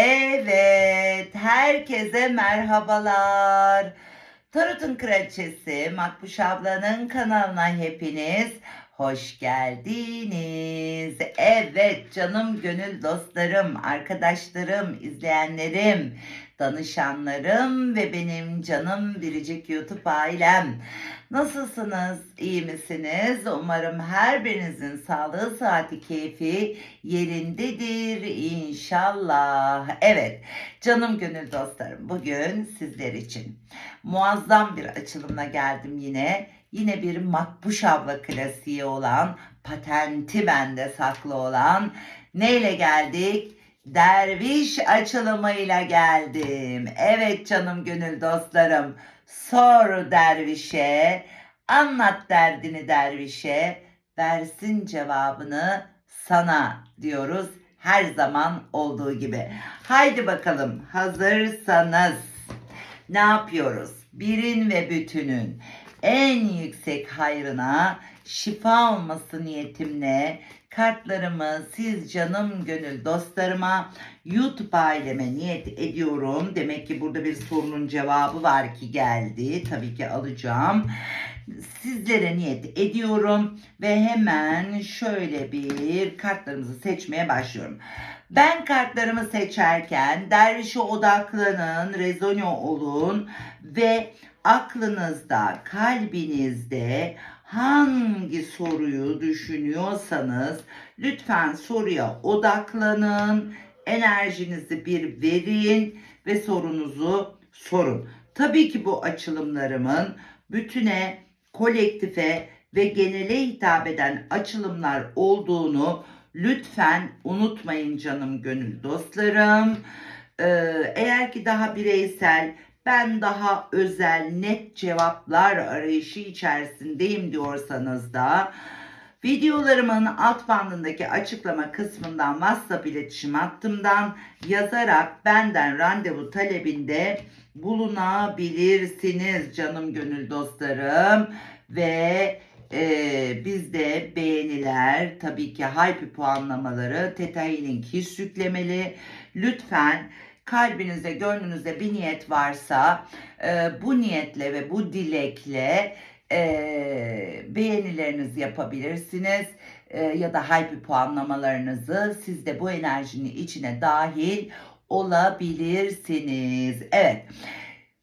Evet, herkese merhabalar. Tarot'un kraliçesi Makbuş ablanın kanalına hepiniz hoş geldiniz. Evet canım gönül dostlarım, arkadaşlarım, izleyenlerim, danışanlarım ve benim canım biricik YouTube ailem. Nasılsınız? İyi misiniz? Umarım her birinizin sağlığı, saati, keyfi yerindedir inşallah. Evet, canım gönül dostlarım bugün sizler için muazzam bir açılımla geldim yine. Yine bir Makbuş abla klasiği olan, patenti bende saklı olan neyle geldik? Derviş açılımıyla geldim. Evet canım gönül dostlarım. Sor dervişe, anlat derdini dervişe, versin cevabını sana diyoruz her zaman olduğu gibi. Haydi bakalım hazırsanız ne yapıyoruz? Birin ve bütünün en yüksek hayrına şifa olması niyetimle kartlarımı siz canım gönül dostlarıma YouTube aileme niyet ediyorum. Demek ki burada bir sorunun cevabı var ki geldi. Tabii ki alacağım. Sizlere niyet ediyorum ve hemen şöyle bir kartlarımızı seçmeye başlıyorum. Ben kartlarımı seçerken dervişe odaklanın, rezone olun ve aklınızda, kalbinizde hangi soruyu düşünüyorsanız lütfen soruya odaklanın, enerjinizi bir verin ve sorunuzu sorun. Tabii ki bu açılımlarımın bütüne, kolektife ve genele hitap eden açılımlar olduğunu lütfen unutmayın canım gönül dostlarım. Ee, eğer ki daha bireysel ben daha özel net cevaplar arayışı içerisindeyim diyorsanız da videolarımın alt bandındaki açıklama kısmından WhatsApp iletişim hattımdan yazarak benden randevu talebinde bulunabilirsiniz canım gönül dostlarım ve ee, bizde beğeniler, tabii ki hype puanlamaları, Theta Healing his yüklemeli. Lütfen kalbinizde, gönlünüzde bir niyet varsa e, bu niyetle ve bu dilekle e, beğenilerinizi yapabilirsiniz. E, ya da hype puanlamalarınızı siz de bu enerjinin içine dahil olabilirsiniz. Evet.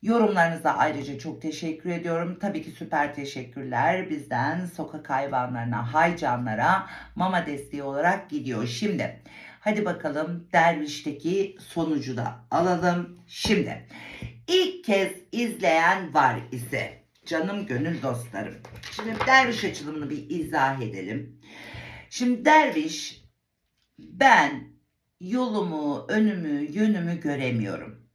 Yorumlarınıza ayrıca çok teşekkür ediyorum. Tabii ki süper teşekkürler bizden sokak hayvanlarına, haycanlara mama desteği olarak gidiyor. Şimdi hadi bakalım dervişteki sonucu da alalım. Şimdi ilk kez izleyen var ise canım gönül dostlarım. Şimdi derviş açılımını bir izah edelim. Şimdi derviş ben yolumu, önümü, yönümü göremiyorum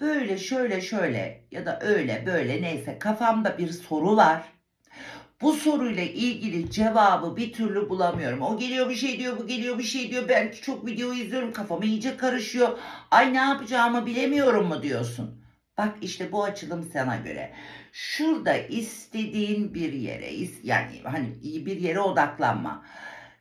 böyle şöyle şöyle ya da öyle böyle neyse kafamda bir soru var. Bu soruyla ilgili cevabı bir türlü bulamıyorum. O geliyor bir şey diyor, bu geliyor bir şey diyor. Belki çok video izliyorum, kafam iyice karışıyor. Ay ne yapacağımı bilemiyorum mu diyorsun. Bak işte bu açılım sana göre. Şurada istediğin bir yere, yani hani iyi bir yere odaklanma.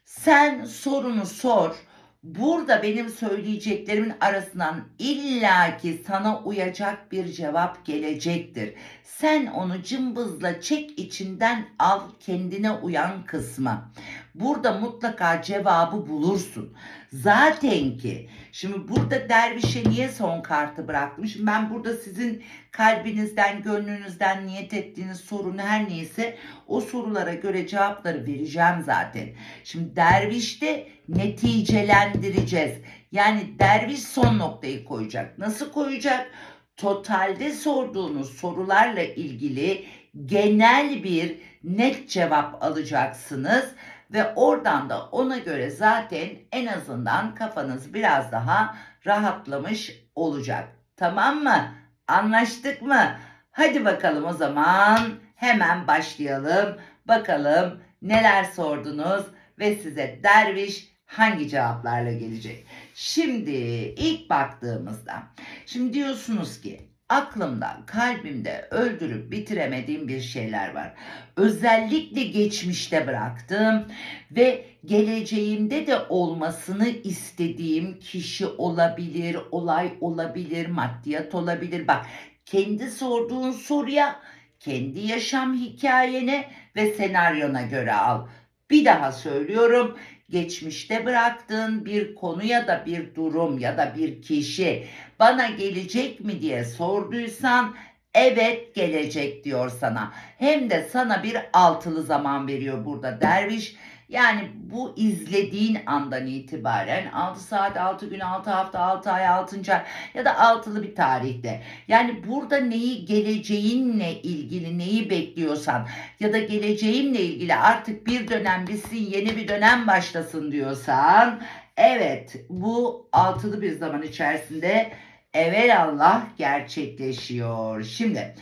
Sen sorunu sor burada benim söyleyeceklerimin arasından illaki sana uyacak bir cevap gelecektir. Sen onu cımbızla çek içinden al kendine uyan kısmı. Burada mutlaka cevabı bulursun. Zaten ki şimdi burada dervişe niye son kartı bırakmış? Ben burada sizin kalbinizden, gönlünüzden niyet ettiğiniz sorunu her neyse o sorulara göre cevapları vereceğim zaten. Şimdi dervişte neticelendireceğiz. Yani derviş son noktayı koyacak. Nasıl koyacak? Totalde sorduğunuz sorularla ilgili genel bir net cevap alacaksınız ve oradan da ona göre zaten en azından kafanız biraz daha rahatlamış olacak. Tamam mı? Anlaştık mı? Hadi bakalım o zaman hemen başlayalım. Bakalım neler sordunuz ve size derviş hangi cevaplarla gelecek? Şimdi ilk baktığımızda şimdi diyorsunuz ki aklımda, kalbimde öldürüp bitiremediğim bir şeyler var. Özellikle geçmişte bıraktım ve geleceğimde de olmasını istediğim kişi olabilir, olay olabilir, maddiyat olabilir. Bak kendi sorduğun soruya, kendi yaşam hikayene ve senaryona göre al. Bir daha söylüyorum. Geçmişte bıraktığın bir konu ya da bir durum ya da bir kişi bana gelecek mi diye sorduysan evet gelecek diyor sana. Hem de sana bir altılı zaman veriyor burada derviş. Yani bu izlediğin andan itibaren 6 saat, 6 gün, 6 hafta, 6 ay, 6. ay ya da altılı bir tarihte. Yani burada neyi geleceğinle ilgili neyi bekliyorsan ya da geleceğinle ilgili artık bir dönem bitsin yeni bir dönem başlasın diyorsan evet bu altılı bir zaman içerisinde evelallah gerçekleşiyor. Şimdi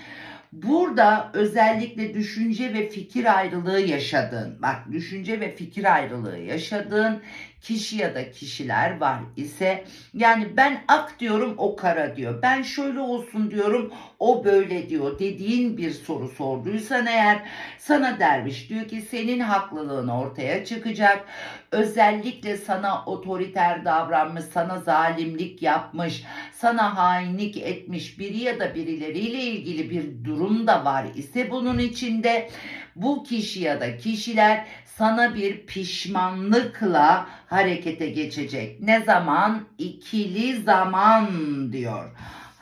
Burada özellikle düşünce ve fikir ayrılığı yaşadığın, bak düşünce ve fikir ayrılığı yaşadığın kişi ya da kişiler var ise yani ben ak diyorum o kara diyor. Ben şöyle olsun diyorum o böyle diyor dediğin bir soru sorduysan eğer sana derviş diyor ki senin haklılığın ortaya çıkacak. Özellikle sana otoriter davranmış, sana zalimlik yapmış, sana hainlik etmiş biri ya da birileriyle ilgili bir durum da var ise bunun içinde bu kişi ya da kişiler sana bir pişmanlıkla harekete geçecek. Ne zaman? İkili zaman diyor.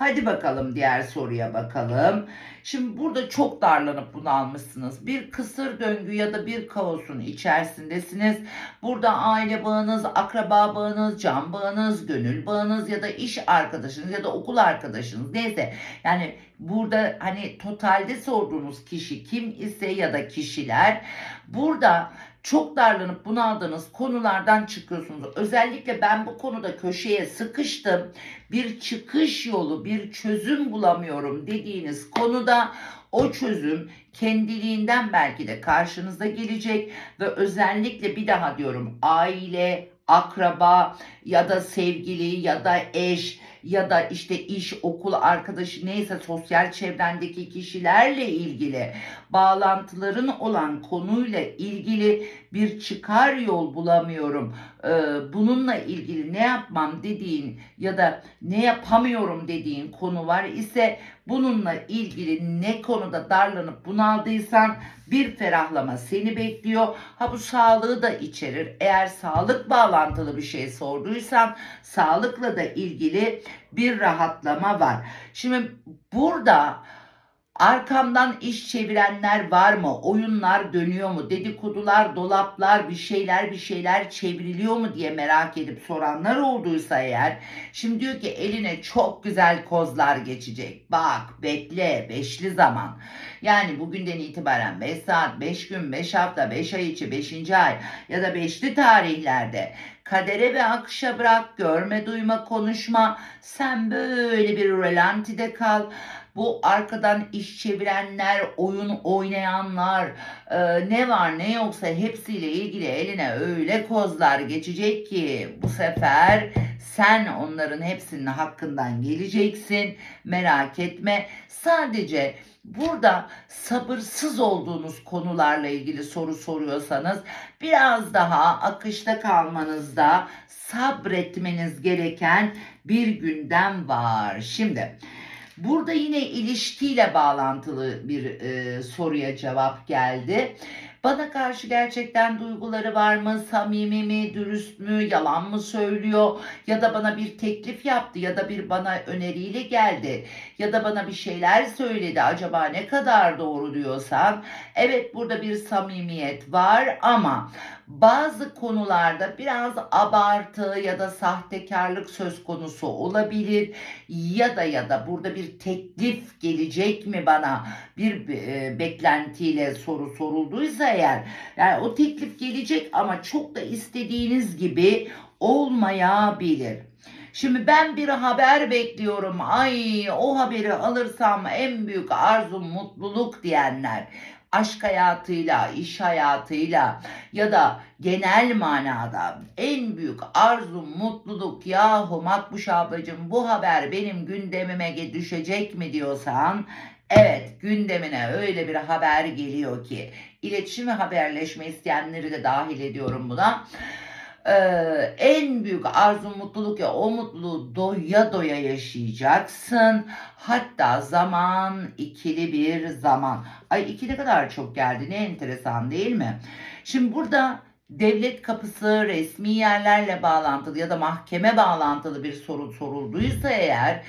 Hadi bakalım diğer soruya bakalım. Şimdi burada çok darlanıp bunu almışsınız. Bir kısır döngü ya da bir kaosun içerisindesiniz. Burada aile bağınız, akraba bağınız, can bağınız, gönül bağınız ya da iş arkadaşınız ya da okul arkadaşınız neyse. Yani burada hani totalde sorduğunuz kişi kim ise ya da kişiler burada çok darlanıp bunaldığınız konulardan çıkıyorsunuz. Özellikle ben bu konuda köşeye sıkıştım. Bir çıkış yolu, bir çözüm bulamıyorum dediğiniz konuda o çözüm kendiliğinden belki de karşınıza gelecek ve özellikle bir daha diyorum aile, akraba ya da sevgili ya da eş ya da işte iş, okul arkadaşı neyse sosyal çevrendeki kişilerle ilgili bağlantıların olan konuyla ilgili bir çıkar yol bulamıyorum. Ee, bununla ilgili ne yapmam dediğin ya da ne yapamıyorum dediğin konu var ise bununla ilgili ne konuda darlanıp bunaldıysan bir ferahlama seni bekliyor. Ha bu sağlığı da içerir. Eğer sağlık bağlantılı bir şey sorduysan sağlıkla da ilgili bir rahatlama var. Şimdi burada Arkamdan iş çevirenler var mı? Oyunlar dönüyor mu? Dedikodular, dolaplar, bir şeyler bir şeyler çevriliyor mu diye merak edip soranlar olduysa eğer şimdi diyor ki eline çok güzel kozlar geçecek. Bak bekle beşli zaman. Yani bugünden itibaren 5 saat, 5 gün, 5 hafta, 5 ay içi, 5. ay ya da beşli tarihlerde kadere ve akışa bırak, görme, duyma, konuşma. Sen böyle bir relantide kal. Bu arkadan iş çevirenler, oyun oynayanlar, e, ne var ne yoksa hepsiyle ilgili eline öyle kozlar geçecek ki bu sefer sen onların hepsinin hakkından geleceksin. Merak etme. Sadece burada sabırsız olduğunuz konularla ilgili soru soruyorsanız biraz daha akışta kalmanızda sabretmeniz gereken bir gündem var. Şimdi Burada yine ilişkiyle bağlantılı bir e, soruya cevap geldi. Bana karşı gerçekten duyguları var mı, samimi mi, dürüst mü, yalan mı söylüyor? Ya da bana bir teklif yaptı ya da bir bana öneriyle geldi. Ya da bana bir şeyler söyledi. Acaba ne kadar doğru diyorsan. Evet burada bir samimiyet var ama bazı konularda biraz abartı ya da sahtekarlık söz konusu olabilir. Ya da ya da burada bir teklif gelecek mi bana? Bir e, beklentiyle soru sorulduysa eğer yani o teklif gelecek ama çok da istediğiniz gibi olmayabilir. Şimdi ben bir haber bekliyorum. Ay o haberi alırsam en büyük arzum mutluluk diyenler aşk hayatıyla, iş hayatıyla ya da genel manada en büyük arzum mutluluk yahu Makbuş ablacığım bu haber benim gündemime düşecek mi diyorsan Evet gündemine öyle bir haber geliyor ki iletişim ve haberleşme isteyenleri de dahil ediyorum buna. Ee, en büyük arzu mutluluk ya o mutluluğu doya doya yaşayacaksın. Hatta zaman ikili bir zaman. Ay iki ne kadar çok geldi ne enteresan değil mi? Şimdi burada devlet kapısı resmi yerlerle bağlantılı ya da mahkeme bağlantılı bir soru sorulduysa eğer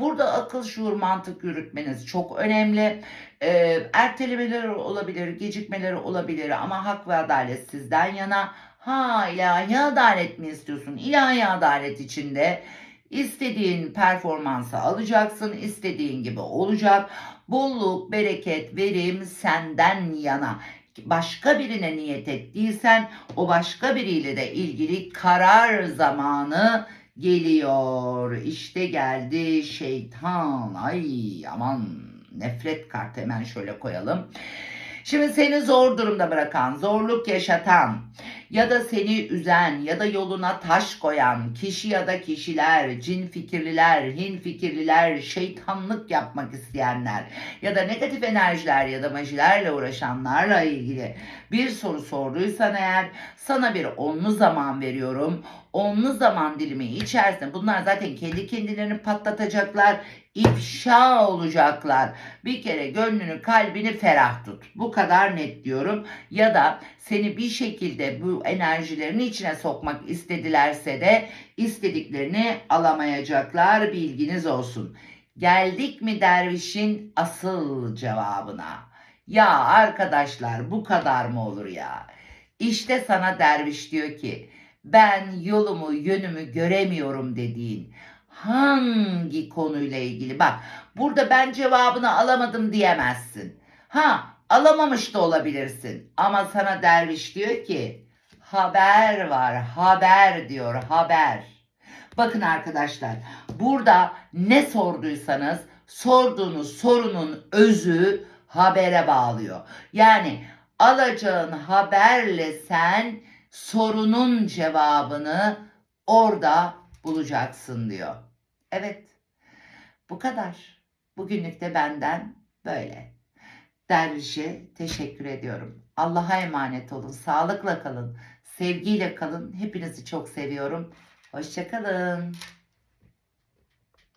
burada akıl şuur mantık yürütmeniz çok önemli. Ee, ertelemeler olabilir, gecikmeler olabilir ama hak ve adalet sizden yana. Ha ilahi adalet mi istiyorsun? İlahi adalet içinde istediğin performansı alacaksın, istediğin gibi olacak. Bolluk, bereket, verim senden yana. Başka birine niyet ettiysen o başka biriyle de ilgili karar zamanı geliyor. İşte geldi şeytan. Ay aman nefret kartı hemen şöyle koyalım. Şimdi seni zor durumda bırakan, zorluk yaşatan ya da seni üzen ya da yoluna taş koyan kişi ya da kişiler, cin fikirliler, hin fikirliler, şeytanlık yapmak isteyenler ya da negatif enerjiler ya da majilerle uğraşanlarla ilgili bir soru sorduysan eğer sana bir onlu zaman veriyorum. Onlu zaman dilimi içerisinde bunlar zaten kendi kendilerini patlatacaklar, ifşa olacaklar. Bir kere gönlünü kalbini ferah tut. Bu kadar net diyorum. Ya da seni bir şekilde bu enerjilerin içine sokmak istedilerse de istediklerini alamayacaklar bilginiz olsun. Geldik mi dervişin asıl cevabına? Ya arkadaşlar bu kadar mı olur ya? İşte sana derviş diyor ki ben yolumu yönümü göremiyorum dediğin hangi konuyla ilgili bak burada ben cevabını alamadım diyemezsin. Ha alamamış da olabilirsin ama sana derviş diyor ki haber var haber diyor haber. Bakın arkadaşlar burada ne sorduysanız sorduğunuz sorunun özü habere bağlıyor. Yani alacağın haberle sen sorunun cevabını orada bulacaksın diyor. Evet. Bu kadar. Bugünlük de benden böyle. Dervişe teşekkür ediyorum. Allah'a emanet olun. Sağlıkla kalın. Sevgiyle kalın. Hepinizi çok seviyorum. Hoşçakalın.